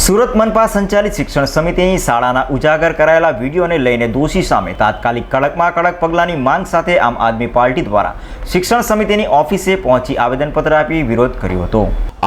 સુરત મનપા સંચાલિત શિક્ષણ સમિતિની શાળાના ઉજાગર કરાયેલા વિડીયોને લઈને દોષી સામે તાત્કાલિક કડકમાં કડક પગલાંની માંગ સાથે આમ આદમી પાર્ટી દ્વારા શિક્ષણ સમિતિની ઓફિસે પહોંચી આવેદનપત્ર આપી વિરોધ કર્યો હતો.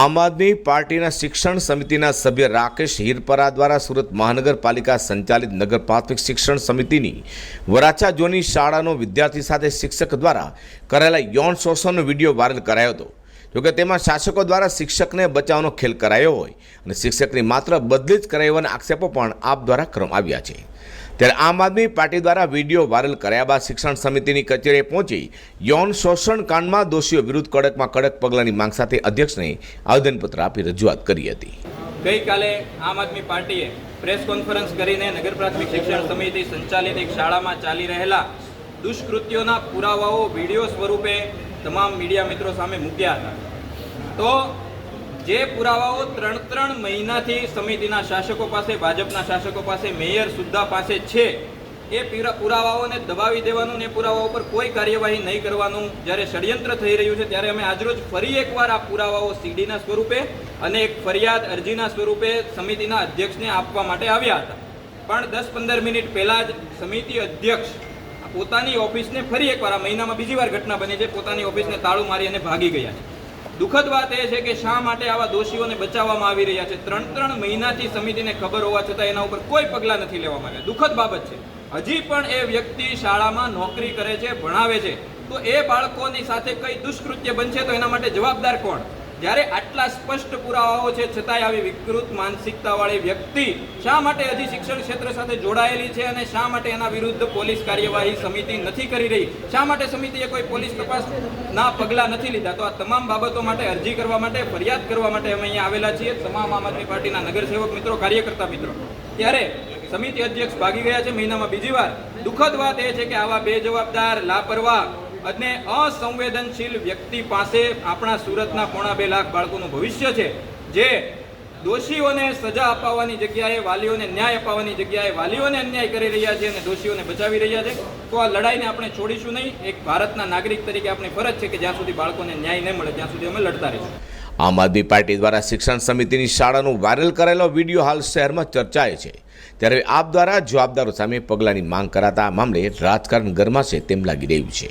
આમ આદમી પાર્ટીના શિક્ષણ સમિતિના સભ્ય રાકેશ હિરપરા દ્વારા સુરત મહાનગરપાલિકા સંચાલિત નગર પ્રાથમિક શિક્ષણ સમિતિની વરાછા જોની શાળાનો વિદ્યાર્થી સાથે શિક્ષક દ્વારા કરાયેલા યૌન શોષણનો વીડિયો વાયરલ કરાયો હતો. જોકે તેમાં શાસકો દ્વારા શિક્ષકને બચાવવાનો ખેલ કરાયો હોય અને શિક્ષકની માત્ર બદલી જ કરાઈ હોવાના આક્ષેપો પણ આપ દ્વારા કરવામાં આવ્યા છે. ત્યારે Aam Aadmi party video viral viral કર્યા બાદ શિક્ષણ સમિતિની કચેરીએ પહોંચી યૌન શોષણ કાંડમાં દોષીઓ વિરુદ્ધ કડકમાં કડક પગલાંની માંગ સાથે અધ્યક્ષને આવેદનપત્ર આપી રજૂઆત કરી હતી. ગઈકાલે આમ આદમી પાર્ટીએ પ્રેસ કોન્ફરન્સ કરીને નગર પ્રાથમિક શિક્ષણ સમિતિ સંચાલિત એક શાળામાં ચાલી રહેલા દુષ્કૃત્યોના પુરાવાઓ વીડિયો સ્વરૂપે તમામ મીડિયા મિત્રો સામે મૂક્યા હતા. તો જે પુરાવાઓ ત્રણ ત્રણ મહિનાથી સમિતિના શાસકો પાસે, ભાજપના શાસકો પાસે, મેયર સુદ્ધા પાસે છે, એ પુરાવાઓને દબાવી દેવાનું ને પુરાવાઓ પર કોઈ કાર્યવાહી નહીં કરવાનું જ્યારે ષડયંત્ર થઈ રહ્યું છે ત્યારે અમે આજરોજ ફરી એકવાર આ પુરાવાઓ સીડીના સ્વરૂપે અને એક ફરિયાદ અરજીના સ્વરૂપે સમિતિના અધ્યક્ષને આપવા માટે આવ્યા હતા. પણ દસ પંદર મિનિટ પહેલાં જ સમિતિ અધ્યક્ષ પોતાની ઓફિસને ફરી એકવાર, આ મહિનામાં બીજી વાર ઘટના બની છે, પોતાની ઓફિસને તાળું મારી અને ભાગી ગયા છે. દુઃખદ વાત એ છે કે શા માટે આવા દોષીઓને બચાવવામાં આવી રહ્યા છે? ત્રણ ત્રણ મહિનાથી સમિતિને ખબર હોવા છતાં એના ઉપર કોઈ પગલાં નથી લેવામાં આવ્યા. દુઃખદ બાબત છે. હજી પણ એ વ્યક્તિ શાળામાં નોકરી કરે છે, ભણાવે છે. તો એ બાળકોની સાથે કઈ દુષ્કૃત્ય બનશે તો એના માટે જવાબદાર કોણ? જ્યારે આટલા સ્પષ્ટ પુરાવાઓ છે, છતાંય આવી વિકૃત માનસિકતાવાળી વ્યક્તિ શા માટે હજી શિક્ષણ ક્ષેત્ર સાથે જોડાયેલી છે અને શા માટે એના વિરુદ્ધ પોલીસ કાર્યવાહી સમિતિ નથી કરી રહી? શા માટે સમિતિએ કોઈ પોલીસ તપાસ ના પગલાં નથી લીધા? તો આ તમામ બાબતો માટે અરજી કરવા માટે, ફરિયાદ કરવા માટે અમે અહીંયા આવેલા છીએ. તમામ આમ આદમી પાર્ટીના નગરસેવક મિત્રો, કાર્યકર્તા મિત્રો. ત્યારે સમિતિ અધ્યક્ષ ભાગી ગયા છે. મહિનામાં બીજી વાર. દુઃખદ વાત એ છે કે આવા બેજવાબદાર, લાપરવાહ અને અસંવેદનશીલ વ્યક્તિ પાસે આપણા સુરતના પોણા બે લાખ બાળકોનું ભવિષ્ય છે, જે દોષીઓને સજા અપાવવાની જગ્યાએ વાલીઓને ન્યાય અપાવવાની જગ્યાએ વાલીઓને અન્યાય કરી રહ્યા છે અને દોષીઓને બચાવી રહ્યા છે, તો આ લડાઈને આપણે છોડીશું નહીં. એક ભારતના નાગરિક તરીકે આપણી ફરજ છે કે જ્યાં સુધી બાળકોને ન્યાય નહીં મળે, ત્યાં સુધી અમે લડતા રહીશું. આમ આદમી પાર્ટી દ્વારા શિક્ષણ સમિતિની શાળાનું વાયરલ કરેલો વીડિયો હાલ શહેરમાં ચર્ચાએ છે. ત્યારે આપ દ્વારા જવાબદારો સામે પગલાંની માંગ કરાતા આ મામલે રાજકારણ ગરમાશે તેમ લાગી રહ્યું છે.